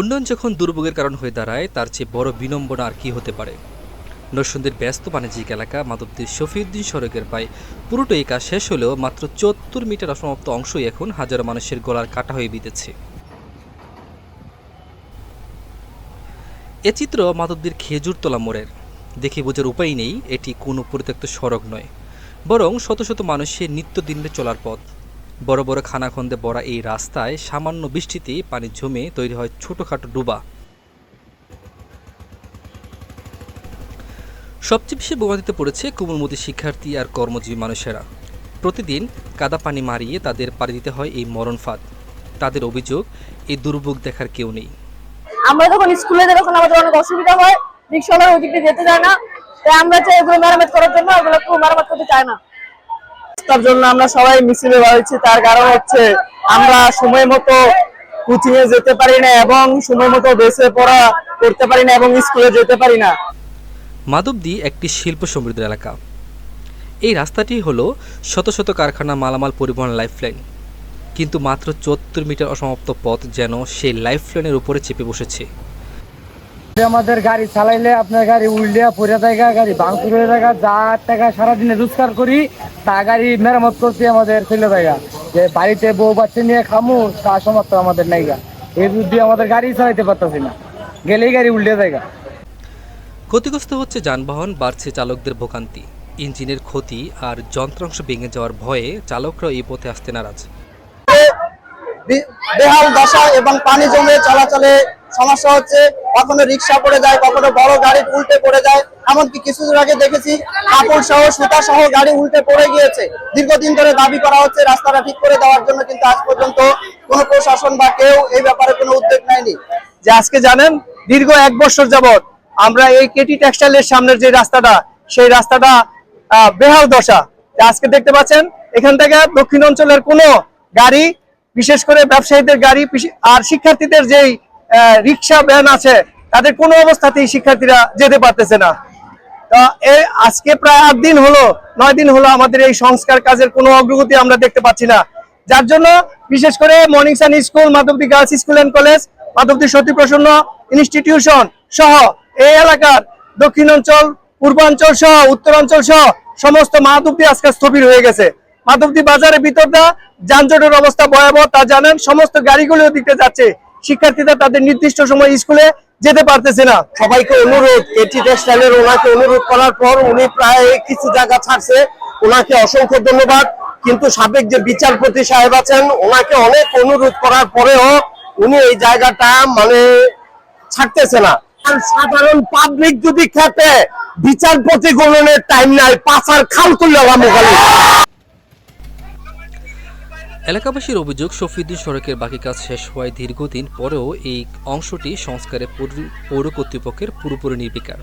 উন্নয়ন যখন দুর্ভোগের কারণ হয়ে দাঁড়ায়, তার চেয়ে বড় বিড়ম্বনা আর কি হতে পারে? নরসিংদীর ব্যস্ত বাণিজ্যিক এলাকা মাধবদীর শফিউদ্দিন সড়কের প্রায় পুরোটাই কাজ শেষ হলেও মাত্র চুয়াত্তর মিটার অসমাপ্ত অংশই এখন হাজারো মানুষের গলার কাটা হয়ে বিতেছে এ চিত্র মাধবদীর খেজুরতলা মোড়ের। দেখে বোঝার উপায় নেই, এটি কোনো পরিত্যক্ত সড়ক নয়, বরং শত শত মানুষের নিত্যদিনে চলার পথ। বড় বড় খানাখন্দে ভরা এই রাস্তায় সামান্য বৃষ্টিতে পানি জমে তৈরি হয় ছোটোখাটো ডুবা। সবচেয়ে বেশি বোমাদিতে পড়েছে কোমলমতি শিক্ষার্থী আর কর্মজীবী মানুষেরা। প্রতিদিন কাদা পানি মারিয়ে তাদের পাড়ি দিতে হয় এই মরণ ফাঁদ। তাদের অভিযোগ, এই দুর্ভোগ দেখার কেউ নেই। আমরা যখন স্কুলে যাই তখন আমাদের অনেক অসুবিধা হয় রিক্সাওয়ালা ওই দিক যেতে চায় না। তাই আমরা চাই এগুলো মেরামত করার জন্য ওগুলো কেউ মেরামত করতে চায় না। তার জন্য আমরা সবাই মিছিলে হয়েছি তার কারণ হচ্ছে আমরা সময় মতো কোচিং এ যেতে পারি না এবং সময় মতো বেসে পড়া করতে পারি না এবং স্কুলে যেতে পারি না। মাধবদী একটি শিল্প সমৃদ্ধ এলাকা। এই রাস্তাটি হলো শত শত কারখানা মালামাল পরিবহন লাইফলাইন কিন্তু মাত্র চুয়াত্তর মিটার অসমাপ্ত পথ যেন সেই লাইফলাইনের উপরে চেপে বসেছে। আমাদের গাড়ি চালাইলে আপনার গাড়ি উল্লিয়া পড়ে জায়গা গাড়ি ভাঙচুর হয়ে জায়গা যা টাকা সারাদিনে রোজগার করি, তা গাড়ি মেরামত করতে আমাদের চলে জায়গা যে বাড়িতে বউ বাচ্চা নিয়ে খামু, তা সমর্থ আমাদের নাইগা এই বুদ্ধি আমাদের গাড়ি চালাইতে পারতেছি না। গেলেই গাড়ি উল্টে জায়গা ক্ষতিগ্রস্ত হচ্ছে যানবাহন, বাড়ছে চালকদের ভোগান্তি। ইঞ্জিনের ক্ষতি আর যন্ত্রাংশ ভেঙে যাওয়ার ভয়ে চালকরা এই পথে আসতে নারাজ। বেহাল দশা এবং পানি জমে চলাচলে সমস্যা হচ্ছে। কখনো রিক্সা পড়ে যায়, কখনো বড় গাড়ি উল্টে পড়ে যায়। এমনকি কিছুদিন আগে দেখেছি কাপড় সহ সুতা সহ গাড়ি উল্টে পড়ে গিয়েছে। দীর্ঘদিন ধরে দাবি করা হচ্ছে, রাস্তাটা ঠিক করে দেওয়ার জন্য, কিন্তু আজ পর্যন্ত কোনো প্রশাসন বা কেউ এই ব্যাপারে কোনো উদ্যোগ নেয়নি। যে আজকে জানেন, দীর্ঘ এক বছর যাবৎ আমরা এই কেটি টেক্সটাইলের সামনের যে রাস্তাটা, সেই রাস্তাটা বেহাল দশা। আজকে দেখতে পাচ্ছেন, এখান থেকে দক্ষিণ অঞ্চলের কোনো গাড়ি বিশেষ করে ব্যবসায়ীদের গাড়ি আর শিক্ষার্থীদের যেই রিক্সা, ভ্যান আছে, তাদের কোনো অবস্থাতেই শিক্ষার্থীরা যেতে পারতেছে না। আজকে প্রায় আট দিন হলো, নয় দিন হলো আমাদের এই সংস্কার কাজের কোনো অগ্রগতি আমরা দেখতে পাচ্ছি না। যার জন্য বিশেষ করে morning sun school, Madhabdi girls school and college, Madhabdi Sati Prasanna institution সহ এই এলাকার দক্ষিণ অঞ্চল পূর্বাঞ্চল সহ, উত্তরাঞ্চল সহ সমস্ত মাধবদী আজকে স্থবির হয়ে গেছে। মাধবদী বাজারের ভিতরটা যানজটের অবস্থা ভয়াবহ, তা জানেন, সমস্ত গাড়িগুলো দিতে যাচ্ছে। শিক্ষার্থীরা তাদের নির্দিষ্ট সময় স্কুলে যেতে পারতেছে না। সবাইকে অনুরোধ, এটি টেক্সটাইলের ওনাকে অনুরোধ করার পর উনি প্রায় কিছু জায়গা ছাড়ছে। ওনাকে অসংখ্য ধন্যবাদ। কিন্তু সাবেক যে বিচারপতি সাহেব আছেন, ওনাকে অনেক অনুরোধ করার পরেও উনি এই জায়গাটা মানে ছাড়তেছে না। সাধারণ পাবলিক যদি খেতে, বিচারপতি গণনের টাইম নাই, পাচার খাল করলে মোকালে এলাকাবাসীর অভিযোগ, শফিউদ্দিন সড়কের বাকি কাজ শেষ হওয়ায় দীর্ঘদিন পরেও এই অংশটি সংস্কারে পৌর- কর্তৃপক্ষের পুরোপুরি নির্বিকার।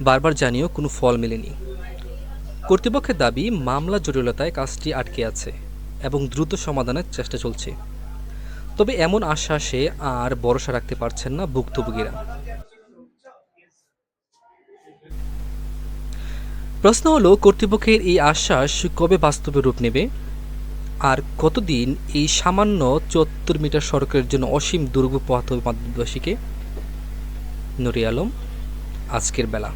বারবার জানিয়েও কোনো ফল মেলেনি। কর্তৃপক্ষের দাবি, মামলা জটিলতায় কাজটি আটকে আছে এবং দ্রুত সমাধানের চেষ্টা চলছে। তবে এমন আশ্বাসে আর ভরসা রাখতে পারছেন না ভুক্তভোগীরা। প্রশ্ন হলো, কর্তৃপক্ষের এই আশ্বাস কবে বাস্তবে রূপ নেবে? আর কতদিন এই সামান্য চুয়াত্তর মিটার সড়কের জন্য অসীম হবে মাধ্যমবাসীকে নুরি আলম, আজকের বেলা।